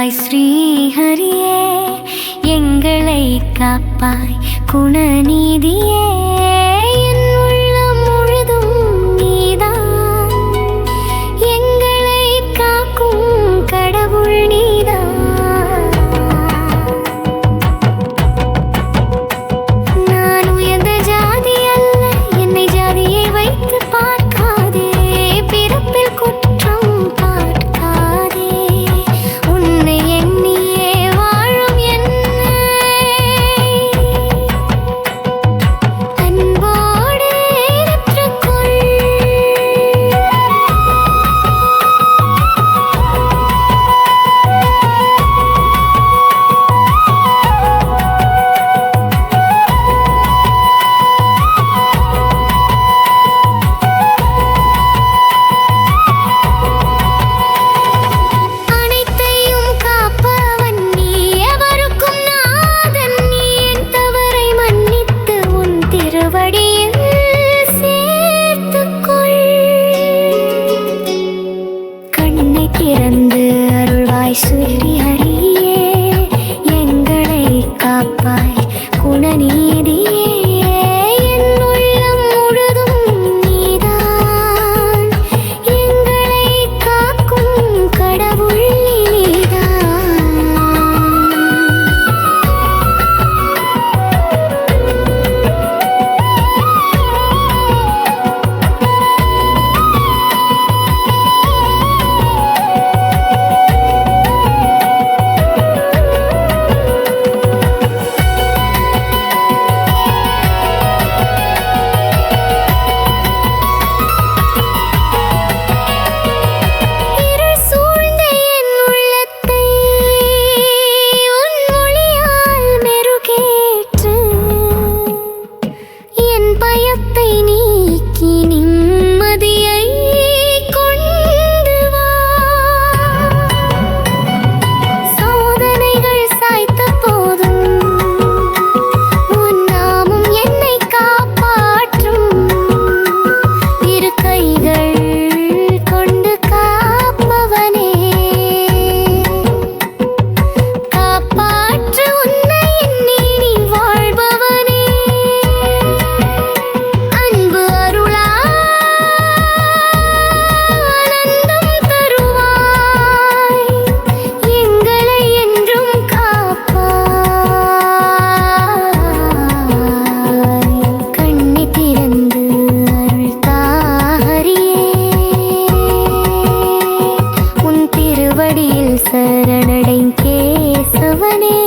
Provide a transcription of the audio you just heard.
காப்பாய் ஸ்ரீஹரியே எங்களை காப்பாய் குணநீதியே. അവനെ